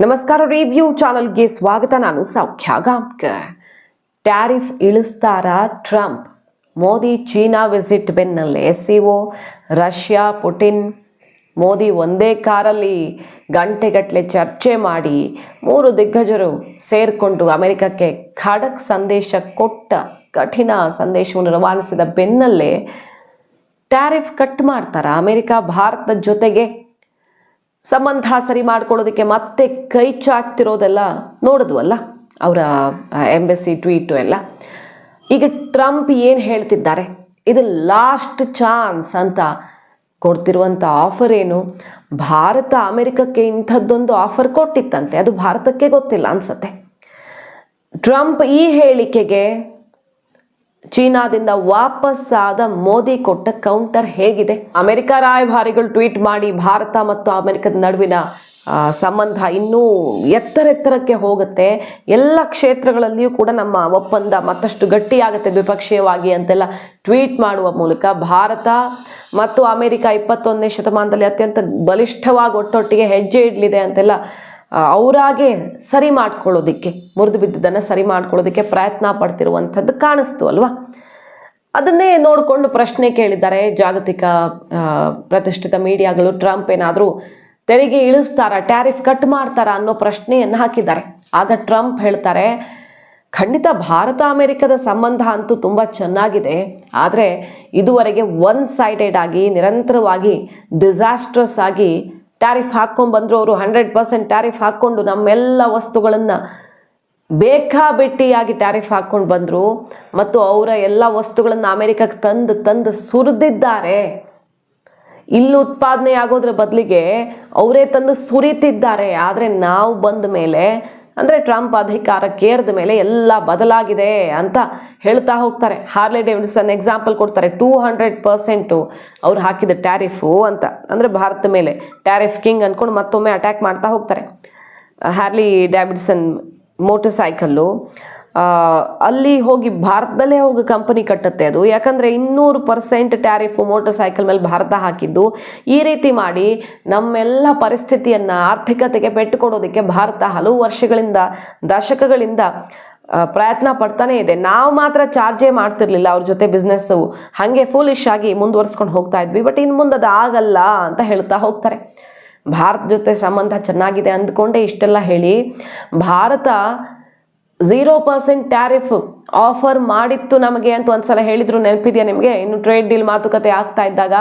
ನಮಸ್ಕಾರ ರಿವ್ಯೂ ಚಾನಲ್ಗೆ ಸ್ವಾಗತ. ನಾನು ಸೌಖ್ಯ ಗಾಂವ್ಕರ್ ಟ್ಯಾರಿಫ್ ಇಳಿಸ್ತಾರ ಟ್ರಂಪ್. ಮೋದಿ ಚೀನಾ ವಿಸಿಟ್ ಬೆನ್ನಲ್ಲೇ ಸಿಒ ರಷ್ಯಾ, ಪುಟಿನ್. ಮೋದಿ ಒಂದೇ ಕಾರಲ್ಲಿ ಗಂಟೆಗಟ್ಟಲೆ ಚರ್ಚೆ ಮಾಡಿ ಮೂರು ದಿಗ್ಗಜರು ಸೇರಿಕೊಂಡು ಅಮೆರಿಕಕ್ಕೆ ಖಡಕ್ ಸಂದೇಶ ಕೊಟ್ಟ ಕಠಿಣ ಸಂದೇಶವನ್ನು ರವಾನಿಸಿದ ಬೆನ್ನಲ್ಲೇ ಟ್ಯಾರಿಫ್ ಕಟ್ ಮಾಡ್ತಾರ? ಅಮೆರಿಕ, ಭಾರತದ ಜೊತೆಗೆ ಸಂಬಂಧ ಸರಿ ಮಾಡ್ಕೊಳ್ಳೋದಕ್ಕೆ ಮತ್ತೆ ಕೈ ಚಾಚ್ತಿರೋದೆಲ್ಲ ನೋಡಿದ್ವಲ್ಲ ಅವರ ಎಂಬೆಸಿ ಟ್ವೀಟು ಎಲ್ಲ. ಈಗ ಟ್ರಂಪ್ ಏನು ಹೇಳ್ತಿದ್ದಾರೆ? ಇದು ಲಾಸ್ಟ್ ಚಾನ್ಸ್ ಅಂತ ಕೊಡ್ತಿರುವಂಥ ಆಫರ್ ಏನು? ಭಾರತ ಅಮೆರಿಕಕ್ಕೆ ಇಂಥದ್ದೊಂದು ಆಫರ್ ಕೊಟ್ಟಿತ್ತಂತೆ. ಅದು ಭಾರತಕ್ಕೆ ಗೊತ್ತಿಲ್ಲ ಅನ್ಸತ್ತೆ. ಟ್ರಂಪ್ ಈ ಹೇಳಿಕೆಗೆ ಚೀನಾದಿಂದ ವಾಪಸ್ಸಾದ ಮೋದಿ ಕೊಟ್ಟ ಕೌಂಟರ್ ಹೇಗಿದೆ? ಅಮೆರಿಕ ರಾಯಭಾರಿಗಳು ಟ್ವೀಟ್ ಮಾಡಿ ಭಾರತ ಮತ್ತು ಅಮೆರಿಕದ ನಡುವಿನ ಸಂಬಂಧ ಇನ್ನೂ ಎತ್ತರ ಎತ್ತರಕ್ಕೆ ಹೋಗುತ್ತೆ. ಎಲ್ಲ ಕ್ಷೇತ್ರಗಳಲ್ಲಿಯೂ ಕೂಡ ನಮ್ಮ ಒಪ್ಪಂದ ಮತ್ತಷ್ಟು ಗಟ್ಟಿಯಾಗುತ್ತೆ ದ್ವಿಪಕ್ಷೀಯವಾಗಿ ಅಂತೆಲ್ಲ ಟ್ವೀಟ್ ಮಾಡುವ ಮೂಲಕ. ಭಾರತ ಮತ್ತು ಅಮೆರಿಕ ಇಪ್ಪತ್ತೊಂದನೇ ಶತಮಾನದಲ್ಲಿ ಅತ್ಯಂತ ಬಲಿಷ್ಠವಾಗಿ ಒಟ್ಟೊಟ್ಟಿಗೆ ಹೆಜ್ಜೆ ಇಡಲಿದೆ ಅಂತೆಲ್ಲ ಅವರಾಗೆ ಸರಿ ಮಾಡ್ಕೊಳ್ಳೋದಕ್ಕೆ, ಮುರಿದು ಬಿದ್ದದನ್ನು ಸರಿ ಮಾಡ್ಕೊಳ್ಳೋದಕ್ಕೆ ಪ್ರಯತ್ನ ಪಡ್ತಿರುವಂಥದ್ದು ಕಾಣಿಸ್ತು ಅಲ್ವಾ? ಅದನ್ನೇ ನೋಡಿಕೊಂಡು ಪ್ರಶ್ನೆ ಕೇಳಿದ್ದಾರೆ. ಜಾಗತಿಕ ಪ್ರತಿಷ್ಠಿತ ಮೀಡಿಯಾಗಳು ಟ್ರಂಪ್ ಏನಾದರೂ ತೆರಿಗೆ ಇಳಿಸ್ತಾರ, ಟ್ಯಾರಿಫ್ ಕಟ್ ಮಾಡ್ತಾರ ಅನ್ನೋ ಪ್ರಶ್ನೆಯನ್ನು ಹಾಕಿದ್ದಾರೆ. ಆಗ ಟ್ರಂಪ್ ಹೇಳ್ತಾರೆ, ಖಂಡಿತ ಭಾರತ ಅಮೆರಿಕದ ಸಂಬಂಧ ಅಂತೂ ತುಂಬ ಚೆನ್ನಾಗಿದೆ. ಆದರೆ ಇದುವರೆಗೆ ಒನ್ ಸೈಡೆಡ್ ಆಗಿ, ನಿರಂತರವಾಗಿ ಡಿಸಾಸ್ಟ್ರಸ್ ಆಗಿ ಟ್ಯಾರಿಫ್ ಹಾಕ್ಕೊಂಡು ಬಂದರು ಅವರು ಹಂಡ್ರೆಡ್ ಪರ್ಸೆಂಟ್ ಟ್ಯಾರಿಫ್ ಹಾಕ್ಕೊಂಡು ನಮ್ಮೆಲ್ಲ ವಸ್ತುಗಳನ್ನು ಬೇಕಾಬಿಟ್ಟಿಯಾಗಿ ಟ್ಯಾರಿಫ್ ಹಾಕ್ಕೊಂಡು ಬಂದರು. ಮತ್ತು ಅವರ ಎಲ್ಲ ವಸ್ತುಗಳನ್ನು ಅಮೆರಿಕಕ್ಕೆ ತಂದು ತಂದು ಸುರಿದಿದ್ದಾರೆ. ಇಲ್ಲಿ ಉತ್ಪಾದನೆ ಆಗೋದ್ರ ಬದಲಿಗೆ ಅವರೇ ತಂದು ಸುರಿತಿದ್ದಾರೆ. ಆದರೆ ನಾವು ಬಂದ ಮೇಲೆ ಅಂದರೆ ಟ್ರಂಪ್ ಏರಿದ ಮೇಲೆ ಎಲ್ಲ ಬದಲಾಗಿದೆ ಅಂತ ಹೇಳ್ತಾ ಹೋಗ್ತಾರೆ. ಹಾರ್ಲೆ ಡೇವಿಡ್ಸನ್ ಎಕ್ಸಾಂಪಲ್ ಕೊಡ್ತಾರೆ. ಟೂ ಹಂಡ್ರೆಡ್ ಪರ್ಸೆಂಟು ಅವ್ರು ಹಾಕಿದ ಟ್ಯಾರಿಫು ಅಂತ. ಅಂದರೆ ಭಾರತ ಮೇಲೆ ಟ್ಯಾರಿಫ್ ಕಿಂಗ್ ಅಂದ್ಕೊಂಡು ಮತ್ತೊಮ್ಮೆ ಅಟ್ಯಾಕ್ ಮಾಡ್ತಾ ಹೋಗ್ತಾರೆ. ಹಾರ್ಲಿ ಡ್ಯಾವಿಡ್ಸನ್ ಮೋಟರ್ ಸೈಕಲ್ಲು ಅಲ್ಲಿ ಹೋಗಿ ಭಾರತದಲ್ಲೇ ಹೋಗಿ ಕಂಪನಿ ಕಟ್ಟುತ್ತೆ ಅದು. ಯಾಕಂದರೆ ಇನ್ನೂರು ಪರ್ಸೆಂಟ್ ಟ್ಯಾರಿಫ್ ಮೋಟರ್ ಸೈಕಲ್ ಮೇಲೆ ಭಾರತ ಹಾಕಿದ್ದು. ಈ ರೀತಿ ಮಾಡಿ ನಮ್ಮೆಲ್ಲ ಪರಿಸ್ಥಿತಿಯನ್ನು ಆರ್ಥಿಕತೆಗೆ ಪೆಟ್ಟು ಕೊಡೋದಕ್ಕೆ ಭಾರತ ಹಲವು ವರ್ಷಗಳಿಂದ, ದಶಕಗಳಿಂದ ಪ್ರಯತ್ನ ಪಡ್ತಾನೇ ಇದೆ. ನಾವು ಮಾತ್ರ ಚಾರ್ಜೇ ಮಾಡ್ತಿರ್ಲಿಲ್ಲ ಅವ್ರ ಜೊತೆ ಬಿಸ್ನೆಸ್ಸು ಹಾಗೆ ಫೂಲಿಶ್ ಆಗಿ ಮುಂದುವರ್ಸ್ಕೊಂಡು ಹೋಗ್ತಾ ಇದ್ವಿ. ಬಟ್ ಇನ್ನು ಮುಂದೆ ಅದು ಆಗಲ್ಲ ಅಂತ ಹೇಳ್ತಾ ಹೋಗ್ತಾರೆ. ಭಾರತ ಜೊತೆ ಸಂಬಂಧ ಚೆನ್ನಾಗಿದೆ ಅಂದ್ಕೊಂಡೇ ಇಷ್ಟೆಲ್ಲ ಹೇಳಿ. Bharat zero percent tariff offer ಮಾಡಿತ್ತು ನಮಗೆ ಅಂತ ಒಂದ್ಸಲ ಹೇಳಿದ್ರು, ನೆನಪಿದೆಯಾ ನಿಮಗೆ? ಇನ್ನು ಟ್ರೇಡ್ ಡೀಲ್ ಮಾತುಕತೆ ಆಗ್ತಾ ಇದ್ದಾಗ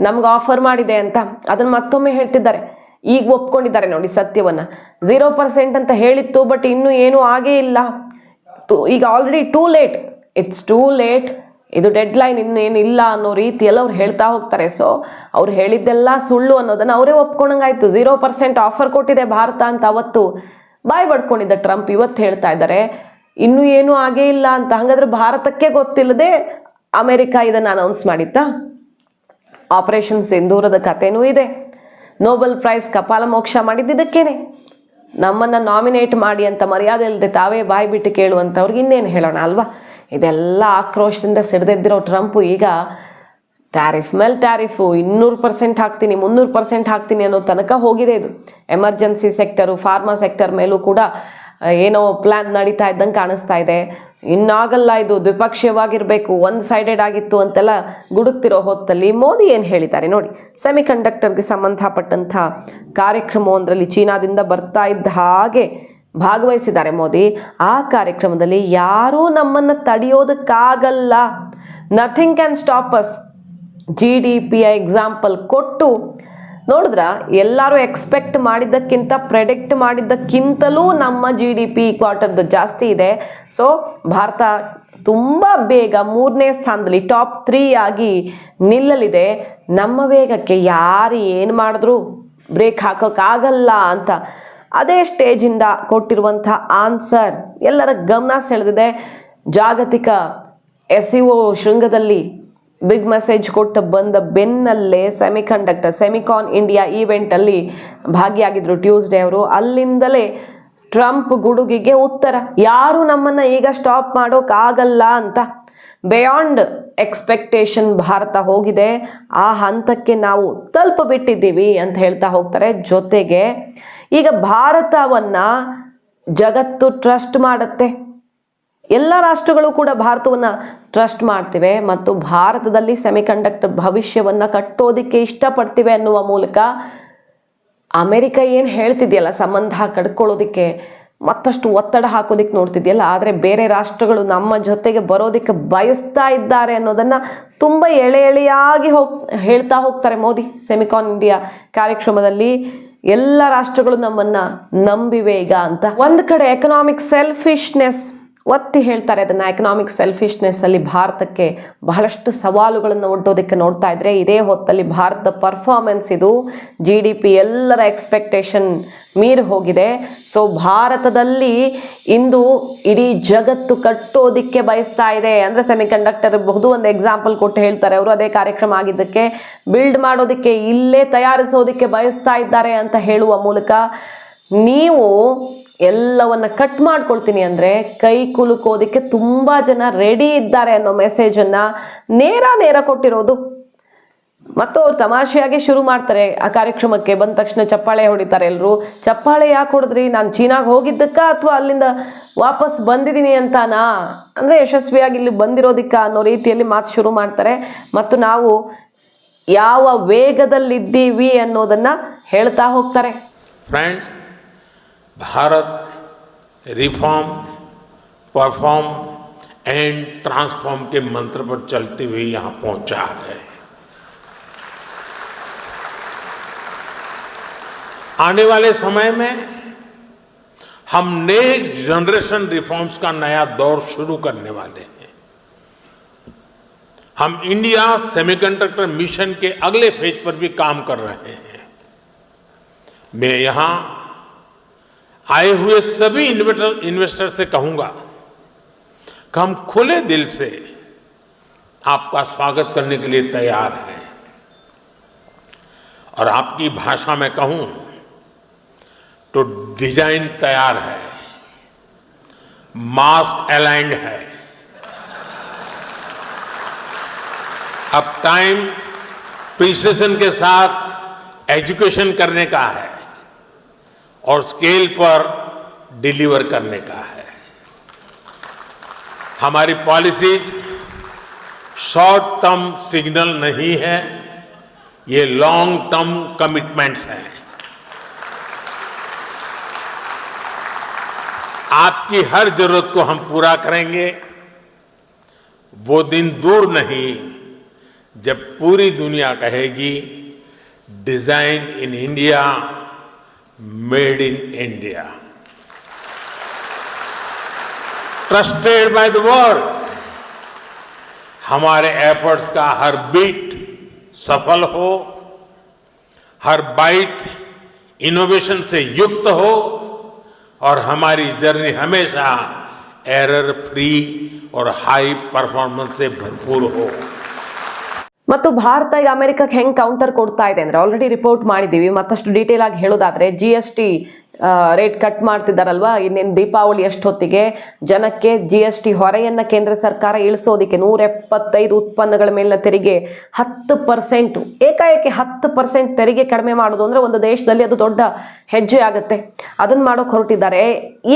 ನಮ್ಗೆ ಆಫರ್ ಮಾಡಿದೆ ಅಂತ. ಅದನ್ನು ಮತ್ತೊಮ್ಮೆ ಹೇಳ್ತಿದ್ದಾರೆ. ಈಗ ಒಪ್ಕೊಂಡಿದ್ದಾರೆ ನೋಡಿ ಸತ್ಯವನ್ನ. ಝೀರೋ ಪರ್ಸೆಂಟ್ ಅಂತ ಹೇಳಿತ್ತು ಬಟ್ ಇನ್ನೂ ಏನೂ ಆಗೇ ಇಲ್ಲ. ಈಗ already too late it's too late ಇದು ಡೆಡ್ ಲೈನ್ ಇನ್ನೇನು ಇಲ್ಲ ಅನ್ನೋ ರೀತಿಯಲ್ಲಿ ಅವ್ರು ಹೇಳ್ತಾ ಹೋಗ್ತಾರೆ. ಸೊ ಅವ್ರು ಹೇಳಿದ್ದೆಲ್ಲ ಸುಳ್ಳು ಅನ್ನೋದನ್ನು ಅವರೇ ಒಪ್ಕೊಂಡಂಗಾಯ್ತು. ಝೀರೋ ಪರ್ಸೆಂಟ್ ಆಫರ್ ಕೊಟ್ಟಿದೆ ಭಾರತ ಅಂತ ಅವತ್ತು. ಬಾಯ್ ಬಡ್ಕೊಂಡಿದ್ದ ಟ್ರಂಪ್ ಇವತ್ತು ಹೇಳ್ತಾ ಇದ್ದಾರೆ, ಇನ್ನೂ ಏನೂ ಆಗೇ ಇಲ್ಲ ಅಂತ ಹಾಗಾದ್ರೆ ಭಾರತಕ್ಕೆ ಗೊತ್ತಿಲ್ಲದೆ ಅಮೆರಿಕ ಇದನ್ನು ಅನೌನ್ಸ್ ಮಾಡಿತ್ತಾ? ಆಪರೇಷನ್ ಸಿಂಧೂರದ ಕಥೆನೂ ಇದೆ. ನೋಬೆಲ್ ಪ್ರೈಸ್ ಕಪಾಲ ಮೋಕ್ಷ ಮಾಡಿದ್ದಿದ್ದಕ್ಕೇನೆ. ನಮ್ಮನ್ನು ನಾಮಿನೇಟ್ ಮಾಡಿ ಅಂತ ಮರ್ಯಾದೆ ಇಲ್ಲದೆ ತಾವೇ ಬಾಯಿ ಬಿಟ್ಟು ಕೇಳುವಂಥವ್ರಿಗೆ ಇನ್ನೇನು ಹೇಳೋಣ ಅಲ್ವಾ? ಇದೆಲ್ಲ ಆಕ್ರೋಶದಿಂದ ಸಿಡ್ದೆದ್ದಿರೋ ಟ್ರಂಪು ಈಗ ಟ್ಯಾರಿಫ್ ಮೇಲೆ ಟ್ಯಾರಿಫು ಇನ್ನೂರು ಪರ್ಸೆಂಟ್ ಹಾಕ್ತೀನಿ, ಮುನ್ನೂರು ಪರ್ಸೆಂಟ್ ಹಾಕ್ತೀನಿ ಅನ್ನೋ ತನಕ ಹೋಗಿದೆ ಇದು. ಎಮರ್ಜೆನ್ಸಿ ಸೆಕ್ಟರು ಫಾರ್ಮಾ ಸೆಕ್ಟರ್ ಮೇಲೂ ಕೂಡ ಏನೋ ಪ್ಲ್ಯಾನ್ ನಡೀತಾ ಇದ್ದಂಗೆ ಕಾಣಿಸ್ತಾ ಇದೆ. ಇನ್ನಾಗಲ್ಲ ಇದು ದ್ವಿಪಕ್ಷೀಯವಾಗಿರಬೇಕು ಒಂದು ಸೈಡೆಡ್ ಆಗಿತ್ತು ಅಂತೆಲ್ಲ ಗುಡುಕ್ತಿರೋ ಹೊತ್ತಲ್ಲಿ ಮೋದಿ ಏನು ಹೇಳಿದ್ದಾರೆ ನೋಡಿ. ಸೆಮಿ ಕಂಡಕ್ಟರ್ಗೆ ಸಂಬಂಧಪಟ್ಟಂಥ ಕಾರ್ಯಕ್ರಮವೊಂದರಲ್ಲಿ ಚೀನಾದಿಂದ ಬರ್ತಾ ಇದ್ದ ಹಾಗೆ ಭಾಗವಹಿಸಿದ್ದಾರೆ ಮೋದಿ. ಆ ಕಾರ್ಯಕ್ರಮದಲ್ಲಿ ಯಾರೂ ನಮ್ಮನ್ನು ತಡೆಯೋದಕ್ಕಾಗಲ್ಲ. Nothing can stop us G D ಪಿಯ ಎಕ್ಸಾಂಪಲ್ ಕೊಟ್ಟು ನೋಡಿದ್ರ ಎಲ್ಲರೂ ಎಕ್ಸ್ಪೆಕ್ಟ್ ಮಾಡಿದ್ದಕ್ಕಿಂತ ಪ್ರೆಡಿಕ್ಟ್ ಮಾಡಿದ್ದಕ್ಕಿಂತಲೂ ನಮ್ಮ ಜಿ ಡಿ ಪಿ ಕ್ವಾರ್ಟರ್ದು ಜಾಸ್ತಿ ಇದೆ. ಸೊ ಭಾರತ ತುಂಬ ಬೇಗ ಮೂರನೇ ಸ್ಥಾನದಲ್ಲಿ ಟಾಪ್ ತ್ರೀ ಆಗಿ ನಿಲ್ಲಲಿದೆ. ನಮ್ಮ ವೇಗಕ್ಕೆ ಯಾರು ಏನು ಮಾಡಿದ್ರು ಬ್ರೇಕ್ ಹಾಕೋಕ್ಕಾಗಲ್ಲ ಅಂತ ಅದೇ ಸ್ಟೇಜಿಂದ ಕೊಟ್ಟಿರುವಂಥ ಆನ್ಸರ್ ಎಲ್ಲರ ಗಮನ ಸೆಳೆದಿದೆ. ಜಾಗತಿಕ ಎಸ್ ಇ ಒ ಶೃಂಗದಲ್ಲಿ ಬಿಗ್ ಮೆಸೇಜ್ ಕೊಟ್ಟು ಬಂದ ಬೆನ್ನಲ್ಲೇ ಸೆಮಿಕಂಡಕ್ಟರ್, ಸೆಮಿಕಾನ್ ಇಂಡಿಯಾ ಈವೆಂಟಲ್ಲಿ ಭಾಗಿಯಾಗಿದ್ರು ಟ್ಯೂಸ್ಡೇ ಅವರು. ಅಲ್ಲಿಂದಲೇ ಟ್ರಂಪ್ ಗುಡುಗಿಗೆ ಉತ್ತರ, ಯಾರು ನಮ್ಮನ್ನು ಈಗ ಸ್ಟಾಪ್ ಮಾಡೋಕ್ಕಾಗಲ್ಲ ಅಂತ. ಬಿಯಾಂಡ್ ಎಕ್ಸ್ಪೆಕ್ಟೇಷನ್ ಭಾರತ ಹೋಗಿದೆ. ಆ ಹಂತಕ್ಕೆ ನಾವು ತಲುಪಿಬಿಟ್ಟಿದ್ದೀವಿ ಅಂತ ಹೇಳ್ತಾ ಹೋಗ್ತಾರೆ. ಜೊತೆಗೆ ಈಗ ಭಾರತವನ್ನ ಜಗತ್ತು ಟ್ರಸ್ಟ್ ಮಾಡುತ್ತೆ. ಎಲ್ಲ ರಾಷ್ಟ್ರಗಳು ಕೂಡ ಭಾರತವನ್ನು ಟ್ರಸ್ಟ್ ಮಾಡ್ತಿವೆ ಮತ್ತು ಭಾರತದಲ್ಲಿ ಸೆಮಿಕಂಡಕ್ಟರ್ ಭವಿಷ್ಯವನ್ನು ಕಟ್ಟೋದಕ್ಕೆ ಇಷ್ಟಪಡ್ತಿವೆ ಅನ್ನುವ ಮೂಲಕ ಅಮೆರಿಕ ಏನು ಹೇಳ್ತಿದೆಯಲ್ಲ, ಸಂಬಂಧ ಕಡ್ಕೊಳ್ಳೋದಕ್ಕೆ ಮತ್ತಷ್ಟು ಒತ್ತಡ ಹಾಕೋದಕ್ಕೆ ನೋಡ್ತಿದೆಯಲ್ಲ, ಆದರೆ ಬೇರೆ ರಾಷ್ಟ್ರಗಳು ನಮ್ಮ ಜೊತೆಗೆ ಬರೋದಕ್ಕೆ ಬಯಸ್ತಾ ಇದ್ದಾರೆ ಅನ್ನೋದನ್ನು ತುಂಬ ಎಳೆ ಎಳೆಯಾಗಿ ಹೋಗ್, ಹೇಳ್ತಾ ಹೋಗ್ತಾರೆ ಮೋದಿ. ಸೆಮಿಕಾನ್ ಇಂಡಿಯಾ ಕಾರ್ಯಕ್ರಮದಲ್ಲಿ ಎಲ್ಲ ರಾಷ್ಟ್ರಗಳು ನಮ್ಮನ್ನು ನಂಬಿವೆ ಈಗ ಅಂತ. ಒಂದು ಕಡೆ ಎಕನಾಮಿಕ್ ಸೆಲ್ಫಿಶ್ನೆಸ್ ಒತ್ತಿ ಹೇಳ್ತಾರೆ ಅದನ್ನು ಎಕನಾಮಿಕ್ ಸೆಲ್ಫಿಶ್ನೆಸ್ ಅಲ್ಲಿ ಭಾರತಕ್ಕೆ ಬಹಳಷ್ಟು ಸವಾಲುಗಳನ್ನು ಒಡ್ಡೋದಕ್ಕೆ ನೋಡ್ತಾ ಇದ್ರೆ, ಇದೇ ಹೊತ್ತಲ್ಲಿ ಭಾರತದ ಪರ್ಫಾರ್ಮೆನ್ಸ್ ಇದು ಜಿ ಡಿ ಪಿ ಎಲ್ಲರ ಎಕ್ಸ್ಪೆಕ್ಟೇಷನ್ ಮೀರಿ ಹೋಗಿದೆ. ಸೊ ಭಾರತದಲ್ಲಿ ಇಂದು ಇಡೀ ಜಗತ್ತು ಕಟ್ಟೋದಿಕ್ಕೆ ಬಯಸ್ತಾ ಇದೆ. ಅಂದರೆ ಸೆಮಿ ಕಂಡಕ್ಟರ್ ಬಹುದು ಒಂದು ಎಕ್ಸಾಂಪಲ್ ಕೊಟ್ಟು ಹೇಳ್ತಾರೆ. ಅವರು ಅದೇ ಕಾರ್ಯಕ್ರಮ ಆಗಿದ್ದಕ್ಕೆ ಬಿಲ್ಡ್ ಮಾಡೋದಕ್ಕೆ ಇಲ್ಲೇ ತಯಾರಿಸೋದಕ್ಕೆ ಬಯಸ್ತಾ ಇದ್ದಾರೆ ಅಂತ ಹೇಳುವ ಮೂಲಕ ನೀವು ಎಲ್ಲವನ್ನ ಕಟ್ ಮಾಡ್ಕೊಳ್ತೀನಿ ಅಂದ್ರೆ ಕೈ ಕುಲುಕೋದಕ್ಕೆ ತುಂಬಾ ಜನ ರೆಡಿ ಇದ್ದಾರೆ ಅನ್ನೋ ಮೆಸೇಜ್ ಮೆಸೇಜನ್ನು ನೇರ ನೇರ ಕೊಟ್ಟಿರೋದು. ಮತ್ತು ಅವ್ರು ತಮಾಷೆಯಾಗಿ ಶುರು ಮಾಡ್ತಾರೆ. ಆ ಕಾರ್ಯಕ್ರಮಕ್ಕೆ ಬಂದ ತಕ್ಷಣ ಚಪ್ಪಾಳೆ ಹೊಡಿತಾರೆ ಎಲ್ಲರೂ ಚಪ್ಪಾಳೆ ಯಾಕೆ ಹೊಡೆದ್ರಿ? ನಾನು ಚೀನಾಗೆ ಹೋಗಿದ್ದಕ್ಕ ಅಥವಾ ಅಲ್ಲಿಂದ ವಾಪಸ್ ಬಂದಿದ್ದೀನಿ ಅಂತನಾ? ಅಂದರೆ ಯಶಸ್ವಿಯಾಗಿ ಇಲ್ಲಿ ಬಂದಿರೋದಿಕ್ಕ ಅನ್ನೋ ರೀತಿಯಲ್ಲಿ ಮಾತು ಶುರು ಮಾಡ್ತಾರೆ. ಮತ್ತು ನಾವು ಯಾವ ವೇಗದಲ್ಲಿದ್ದೀವಿ ಅನ್ನೋದನ್ನು ಹೇಳ್ತಾ ಹೋಗ್ತಾರೆ. Friends Bharat reform, perform and transform के मंत्र पर चलते हुए यहाँ पहुँचा है। आने वाले समय में हम नेक्स्ट जनरेशन रिफॉर्म्स का नया दौर शुरू करने वाले हैं। हम इंडिया सेमीकंडक्टर मिशन के अगले फ़ेज़ पर भी काम कर रहे हैं। मैं यहाँ आए हुए सभी इन्वेस्टर इन्वेस्टर से कहूँगा कि हम खुले दिल से आपका स्वागत करने के लिए तैयार हैं। और आपकी भाषा में कहूँ तो डिज़ाइन तैयार है, मास्क अलाइंड है। अब टाइम प्रिसिशन के साथ एजुकेशन करने का है। और स्केल पर डिलीवर करने का है। हमारी पॉलिसीज़ शॉर्ट टर्म सिग्नल नहीं है, ये लॉन्ग टर्म कमिटमेंट्स हैं। आपकी हर ज़रूरत को हम पूरा करेंगे। वो दिन दूर नहीं, जब पूरी दुनिया कहेगी, design in India made in India. Trusted by the world हमारे एफर्ट्स का हर बीट सफल हो, हर बाइट इनोवेशन से युक्त हो, और हमारी जर्नी हमेशा एरर फ्री और हाई परफॉर्मेंस से भरपूर हो। ಮತ್ತು ಭಾರತ ಈಗ ಅಮೆರಿಕಕ್ಕೆ ಹೆಂಗ್ ಕೌಂಟರ್ ಕೊಡ್ತಾ ಇದೆ ಅಂದ್ರೆ ಆಲ್ರೆಡಿ ರಿಪೋರ್ಟ್ ಮಾಡಿದ್ದೀವಿ. ಮತ್ತಷ್ಟು ಡೀಟೇಲ್ ಆಗಿ ಹೇಳೋದಾದ್ರೆ ಜಿ ರೇಟ್ ಕಟ್ ಮಾಡ್ತಿದ್ದಾರಲ್ವಾ ಇನ್ನೇನು ದೀಪಾವಳಿ ಅಷ್ಟೊತ್ತಿಗೆ ಜನಕ್ಕೆ ಜಿ ಎಸ್ ಟಿ ಹೊರೆಯನ್ನು ಕೇಂದ್ರ ಸರ್ಕಾರ ಇಳಿಸೋದಕ್ಕೆ ನೂರ ಎಪ್ಪತ್ತೈದು ಉತ್ಪನ್ನಗಳ ಮೇಲಿನ ತೆರಿಗೆ ಹತ್ತು ಪರ್ಸೆಂಟು ಏಕಾಏಕಿ ಹತ್ತು ಪರ್ಸೆಂಟ್ ತೆರಿಗೆ ಕಡಿಮೆ ಮಾಡೋದು ಅಂದರೆ ಒಂದು ದೇಶದಲ್ಲಿ ಅದು ದೊಡ್ಡ ಹೆಜ್ಜೆ ಆಗುತ್ತೆ. ಅದನ್ನು ಮಾಡೋಕೆ ಹೊರಟಿದ್ದಾರೆ.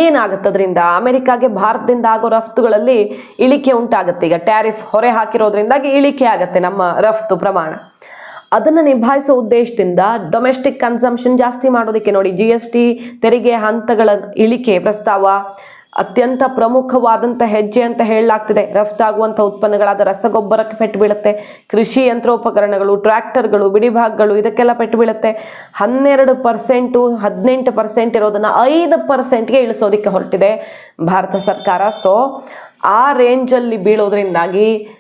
ಏನಾಗುತ್ತೆ ಅದರಿಂದ ಅಮೆರಿಕಾಗೆ ಭಾರತದಿಂದ ಆಗೋ ರಫ್ತುಗಳಲ್ಲಿ ಇಳಿಕೆ ಉಂಟಾಗುತ್ತೆ. ಈಗ ಟ್ಯಾರಿಫ್ ಹೊರೆ ಹಾಕಿರೋದ್ರಿಂದಾಗಿ ಇಳಿಕೆ ಆಗುತ್ತೆ ನಮ್ಮ ರಫ್ತು ಪ್ರಮಾಣ. ಅದನ್ನು ನಿಭಾಯಿಸೋ ಉದ್ದೇಶದಿಂದ ಡೊಮೆಸ್ಟಿಕ್ ಕನ್ಸಂಪ್ಷನ್ ಜಾಸ್ತಿ ಮಾಡೋದಕ್ಕೆ ನೋಡಿ ಜಿ ಎಸ್ ಟಿ ತೆರಿಗೆ ಹಂತಗಳ ಇಳಿಕೆ ಪ್ರಸ್ತಾವ ಅತ್ಯಂತ ಪ್ರಮುಖವಾದಂಥ ಹೆಜ್ಜೆ ಅಂತ ಹೇಳಲಾಗ್ತಿದೆ. ರಫ್ತಾಗುವಂಥ ಉತ್ಪನ್ನಗಳಾದ ರಸಗೊಬ್ಬರಕ್ಕೆ ಪೆಟ್ಟು ಬೀಳುತ್ತೆ, ಕೃಷಿ ಯಂತ್ರೋಪಕರಣಗಳು, ಟ್ರ್ಯಾಕ್ಟರ್ಗಳು, ಬಿಡಿಭಾಗಗಳು ಇದಕ್ಕೆಲ್ಲ ಪೆಟ್ಟು ಬೀಳುತ್ತೆ. ಹನ್ನೆರಡು ಪರ್ಸೆಂಟು, ಹದಿನೆಂಟು ಪರ್ಸೆಂಟ್ ಇರೋದನ್ನು ಐದು ಪರ್ಸೆಂಟ್ಗೆ ಇಳಿಸೋದಕ್ಕೆ ಹೊರಟಿದೆ ಭಾರತ ಸರ್ಕಾರ. ಸೊ ಆ ರೇಂಜಲ್ಲಿ ಬೀಳೋದ್ರಿಂದಾಗಿ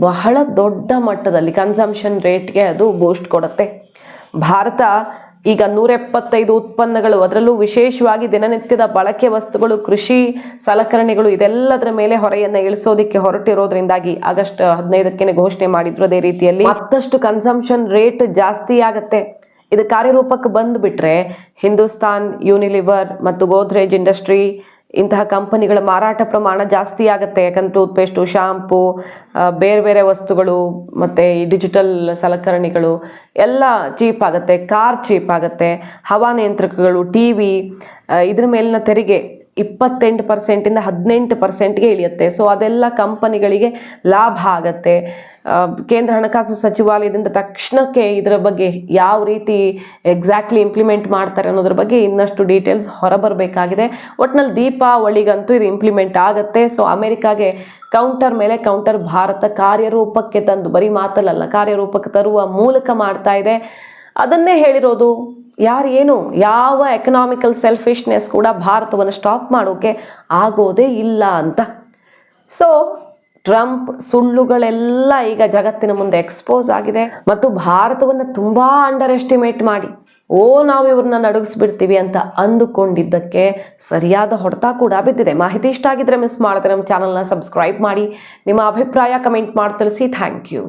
ಬಹಳ ದೊಡ್ಡ ಮಟ್ಟದಲ್ಲಿ ಕನ್ಸಂಪ್ಷನ್ ರೇಟ್ಗೆ ಅದು ಬೂಸ್ಟ್ ಕೊಡುತ್ತೆ. ಭಾರತ ಈಗ ನೂರ ಎಪ್ಪತ್ತೈದು ಉತ್ಪನ್ನಗಳು, ಅದರಲ್ಲೂ ವಿಶೇಷವಾಗಿ ದಿನನಿತ್ಯದ ಬಳಕೆ ವಸ್ತುಗಳು, ಕೃಷಿ ಸಲಕರಣೆಗಳು ಇದೆಲ್ಲದರ ಮೇಲೆ ಹೊರೆಯನ್ನು ಇಳಿಸೋದಕ್ಕೆ ಹೊರಟಿರೋದ್ರಿಂದಾಗಿ ಆಗಸ್ಟ್ ಹದಿನೈದಕ್ಕೆ ಘೋಷಣೆ ಮಾಡಿದ್ರು ಅದೇ ರೀತಿಯಲ್ಲಿ. ಮತ್ತಷ್ಟು ಕನ್ಸಂಪ್ಷನ್ ರೇಟ್ ಜಾಸ್ತಿ ಆಗುತ್ತೆ. ಇದು ಕಾರ್ಯರೂಪಕ್ಕೆ ಬಂದುಬಿಟ್ರೆ ಹಿಂದೂಸ್ತಾನ್ ಯೂನಿಲಿವರ್ ಮತ್ತು ಗೋದ್ರೇಜ್ ಇಂಡಸ್ಟ್ರಿ ಇಂತಹ ಕಂಪನಿಗಳ ಮಾರಾಟ ಪ್ರಮಾಣ ಜಾಸ್ತಿ ಆಗುತ್ತೆ. ಯಾಕಂದ್ರೆ ಟೂತ್ಪೇಸ್ಟು ಶಾಂಪು ಬೇರೆ ಬೇರೆ ವಸ್ತುಗಳು, ಮತ್ತು ಈ ಡಿಜಿಟಲ್ ಸಲಕರಣೆಗಳು ಎಲ್ಲ ಚೀಪ್ ಆಗುತ್ತೆ, ಕಾರ್ ಚೀಪ್ ಆಗುತ್ತೆ. ಹವಾನಿಯಂತ್ರಕಗಳು, ಟಿ ವಿ ಇದ್ರ ಮೇಲಿನ ತೆರಿಗೆ ಇಪ್ಪತ್ತೆಂಟು ಪರ್ಸೆಂಟಿಂದ ಹದಿನೆಂಟು ಪರ್ಸೆಂಟ್ಗೆ ಇಳಿಯುತ್ತೆ. ಸೊ ಅದೆಲ್ಲ ಕಂಪನಿಗಳಿಗೆ ಲಾಭ ಆಗತ್ತೆ. ಕೇಂದ್ರ ಹಣಕಾಸು ಸಚಿವಾಲಯದಿಂದ ತಕ್ಷಣಕ್ಕೆ ಇದರ ಬಗ್ಗೆ ಯಾವ ರೀತಿ ಎಕ್ಸಾಕ್ಟ್ಲಿ ಇಂಪ್ಲಿಮೆಂಟ್ ಮಾಡ್ತಾರೆ ಅನ್ನೋದ್ರ ಬಗ್ಗೆ ಇನ್ನಷ್ಟು ಡೀಟೇಲ್ಸ್ ಹೊರಬರಬೇಕಾಗಿದೆ. ಒಟ್ನಲ್ಲಿ ದೀಪಾವಳಿಗಂತೂ ಇದು ಇಂಪ್ಲಿಮೆಂಟ್ ಆಗುತ್ತೆ. ಸೊ ಅಮೆರಿಕಾಗೆ ಕೌಂಟರ್ ಮೇಲೆ ಕೌಂಟರ್ ಭಾರತ ಕಾರ್ಯರೂಪಕ್ಕೆ ತಂದು, ಬರೀ ಮಾತಲ್ಲಲ್ಲ, ಕಾರ್ಯರೂಪಕ್ಕೆ ತರುವ ಮೂಲಕ ಮಾಡ್ತಾ ಇದೆ. ಅದನ್ನೇ ಹೇಳಿರೋದು ಯಾರು ಏನು ಯಾವ ಎಕನಾಮಿಕಲ್ ಸೆಲ್ಫಿಶ್ನೆಸ್ ಕೂಡ ಭಾರತವನ್ನು ಸ್ಟಾಪ್ ಮಾಡೋಕ್ಕೆ ಆಗೋದೇ ಇಲ್ಲ ಅಂತ. ಸೊ ಟ್ರಂಪ್ ಸುಳ್ಳುಗಳೆಲ್ಲ ಈಗ ಜಗತ್ತಿನ ಮುಂದೆ ಎಕ್ಸ್ಪೋಸ್ ಆಗಿದೆ ಮತ್ತು ಭಾರತವನ್ನು ತುಂಬ ಅಂಡರ್ ಎಸ್ಟಿಮೇಟ್ ಮಾಡಿ. ಓ, ನಾವು ಇವ್ರನ್ನ ನಡುಗಿಸ್ಬಿಡ್ತೀವಿ ಅಂತ ಅಂದುಕೊಂಡಿದ್ದಕ್ಕೆ ಸರಿಯಾದ ಹೊಡೆತ ಕೂಡ ಬಿದ್ದಿದೆ. ಮಾಹಿತಿ ಇಷ್ಟ ಆಗಿದ್ರೆ ಮಿಸ್ ಮಾಡಿದ್ರೆ ನಮ್ಮ ಚಾನಲ್ನ ಸಬ್ಸ್ಕ್ರೈಬ್ ಮಾಡಿ. ನಿಮ್ಮ ಅಭಿಪ್ರಾಯ ಕಮೆಂಟ್ ಮಾಡಿ ತಿಳಿಸಿ. Thank you